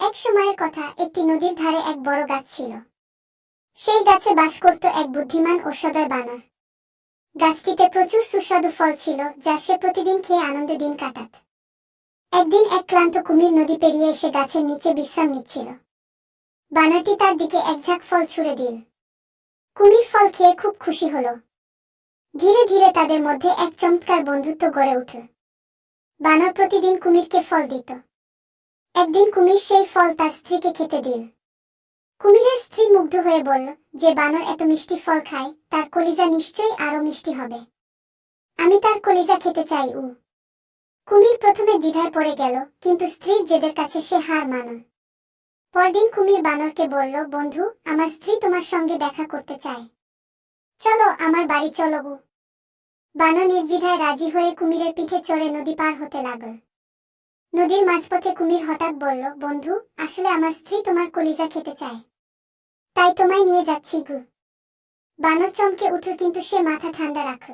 এক সময়ের কথা, একটি নদীর ধারে এক বড় গাছ ছিল। সেই গাছে বাস করত এক বুদ্ধিমান ও সদয় বানর। গাছটিতে প্রচুর সুস্বাদু ফল ছিল, যা সে প্রতিদিন খেয়ে আনন্দে দিন কাটাত। একদিন এক ক্লান্ত কুমির নদী পেরিয়ে এসে গাছের নিচে বিশ্রাম নিচ্ছিল। বানরটি তার দিকে এক ঝাঁক ফল ছুড়ে দিল। কুমির ফল খেয়ে খুব খুশি হল। ধীরে ধীরে তাদের মধ্যে এক চমৎকার বন্ধুত্ব গড়ে উঠল। বানর প্রতিদিন কুমিরকে ফল দিত। একদিন কুমির সেই ফল তার স্ত্রীকে খেতে দিল। কুমিরের স্ত্রী মুগ্ধ হয়ে বলল, যে বানর এত মিষ্টি ফল খায়, তার কলিজা নিশ্চয়ই আরও মিষ্টি হবে। আমি তার কলিজা খেতে চাই উ কুমির প্রথমে দ্বিধায় পড়ে গেল, কিন্তু স্ত্রীর জেদের কাছে সে হার মানল। পরদিন কুমির বানরকে বলল, বন্ধু, আমার স্ত্রী তোমার সঙ্গে দেখা করতে চায়। চলো আমার বাড়ি চলো বানর নির্দ্বিধায় রাজি হয়ে কুমিরের পিঠে চড়ে নদী পার হতে লাগল। নদীর মাঝপথে কুমির হঠাৎ বলল, বন্ধু, আসলে আমার স্ত্রী তোমার কলিজা খেতে চায়। তাই তোমায় নিয়ে যাচ্ছি গু। বানর চমকে উঠল, কিন্তু সে মাথা ঠান্ডা রাখল।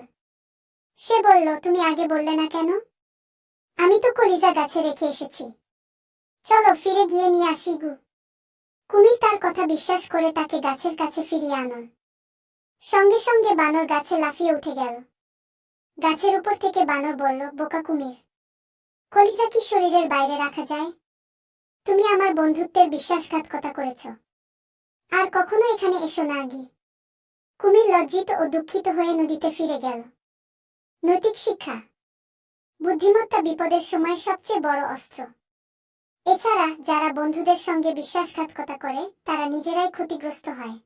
সে বলল, তুমি আগে বললে না কেন? আমি তো কলিজা গাছে রেখে এসেছি। চলো ফিরে গিয়ে নিয়ে আসি গু। কুমির তার কথা বিশ্বাস করে তাকে গাছের কাছে ফিরিয়ে আনল সঙ্গে সঙ্গে বানর গাছে লাফিয়ে উঠে গেল। গাছের উপর থেকে বানর বলল, বোকা কুমির কলিজা কি শরীরের বাইরে রাখা যায়? তুমি আমার বন্ধুত্বের বিশ্বাসঘাতকতা করেছ। আর কখনো এখানে এসো না আগি। কুমির লজ্জিত ও দুঃখিত হয়ে নদীতে ফিরে গেল। নৈতিক শিক্ষা। বুদ্ধিমত্তা বিপদের সময় সবচেয়ে বড় অস্ত্র। এছাড়া যারা বন্ধুদের সঙ্গে বিশ্বাসঘাতকতা করে, তারা নিজেরাই ক্ষতিগ্রস্ত হয়।